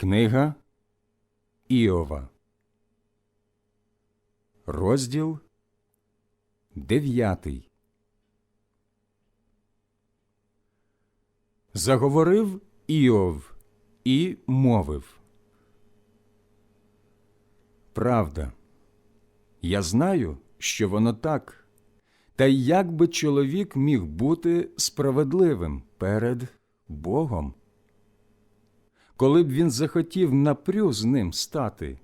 Книга Іова, розділ дев'ятий. Заговорив Іов і мовив. Правда, я знаю, що воно так. Та як би чоловік міг бути справедливим перед Богом? Коли б він захотів напрю з ним стати,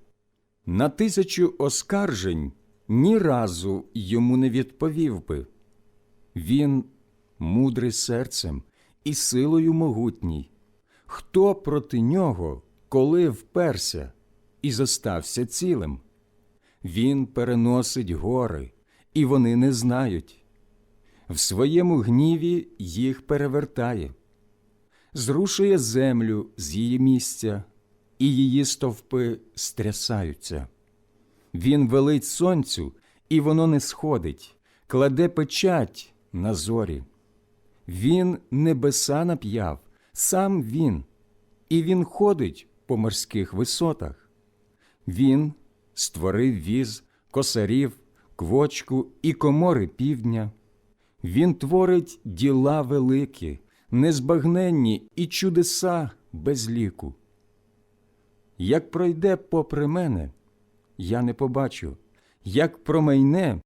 на тисячу оскаржень ні разу йому не відповів би. Він мудрий серцем і силою могутній. Хто проти нього, коли вперся і зостався цілим? Він переносить гори, і вони не знають. В своєму гніві їх перевертає, зрушує землю з її місця, і її стовпи стрясаються. Він велить сонцю, і воно не сходить, кладе печать на зорі. Він небеса нап'яв, сам він, і він ходить по морських висотах. Він створив віз, косарів, квочку і комори півдня. Він творить діла великі, незбагненні і чудеса без ліку. Як пройде попри мене, я не побачу, як промайне,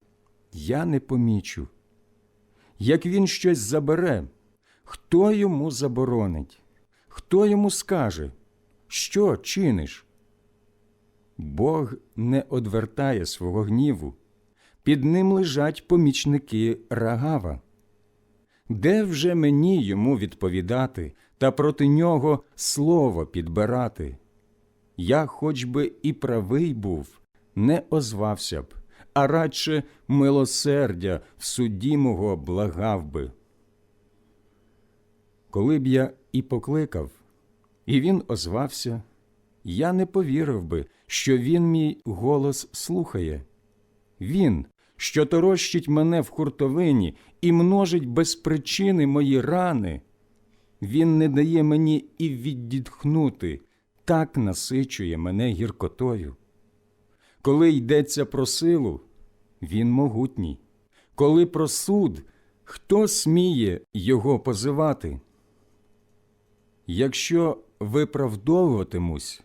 я не помічу. Як він щось забере, хто йому заборонить, хто йому скаже, що чиниш? Бог не одвертає свого гніву, під ним лежать помічники рагава. Де вже мені йому відповідати та проти нього слово підбирати? Я, хоч би і правий був, не озвався б, а радше милосердя в суді мого благав би. Коли б я і покликав, і він озвався, я не повірив би, що він мій голос слухає. Він, що торощить мене в хуртовині і множить без причини мої рани, він не дає мені і віддітхнути, так насичує мене гіркотою. Коли йдеться про силу, він могутній. Коли про суд, хто сміє його позивати? Якщо виправдовуватимусь,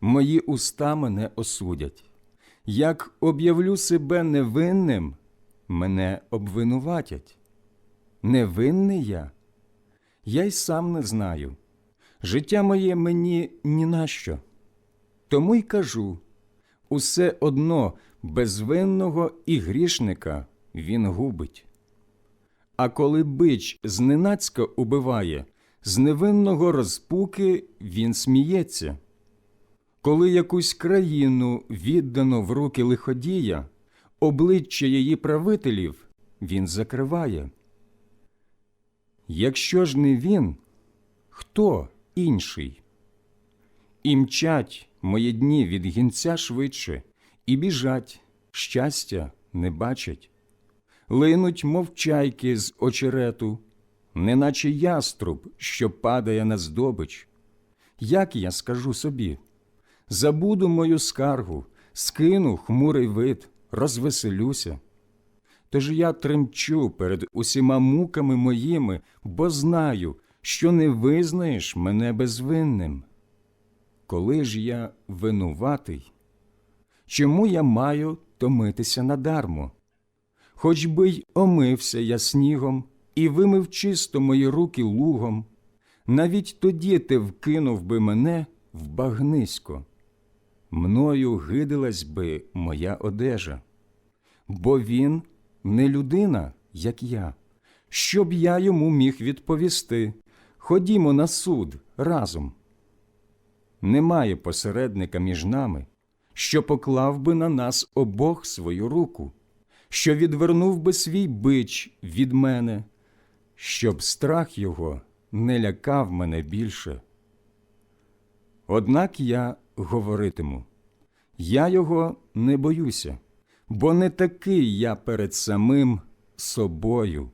мої уста мене осудять. Як об'явлю себе невинним, мене обвинуватять. Невинний я? Я й сам не знаю. Життя моє мені ні на що. Тому й кажу усе одно безвинного і грішника він губить. А коли бич зненацька убиває, з невинного розпуки він сміється. Коли якусь країну віддано в руки лиходія, обличчя її правителів він закриває. Якщо ж не він, хто інший? І мчать мої дні від гінця швидше, і біжать, щастя не бачать, линуть, мов чайки з очерету, неначе яструб, що падає на здобич. Як я скажу собі? Забуду мою скаргу, скину хмурий вид, розвеселюся. Тож я тремчу перед усіма муками моїми, бо знаю, що не визнаєш мене безвинним. Коли ж я винуватий, чому я маю томитися надармо? Хоч би й омився я снігом і вимив чисто мої руки лугом, навіть тоді ти вкинув би мене в багнисько. Мною гидилась би моя одежа, бо він не людина, як я, щоб я йому міг відповісти. Ходімо на суд разом. Немає посередника між нами, що поклав би на нас обох свою руку, що відвернув би свій бич від мене, щоб страх його не лякав мене більше. Однак я говоритиму я його не боюся, бо не такий я перед самим собою.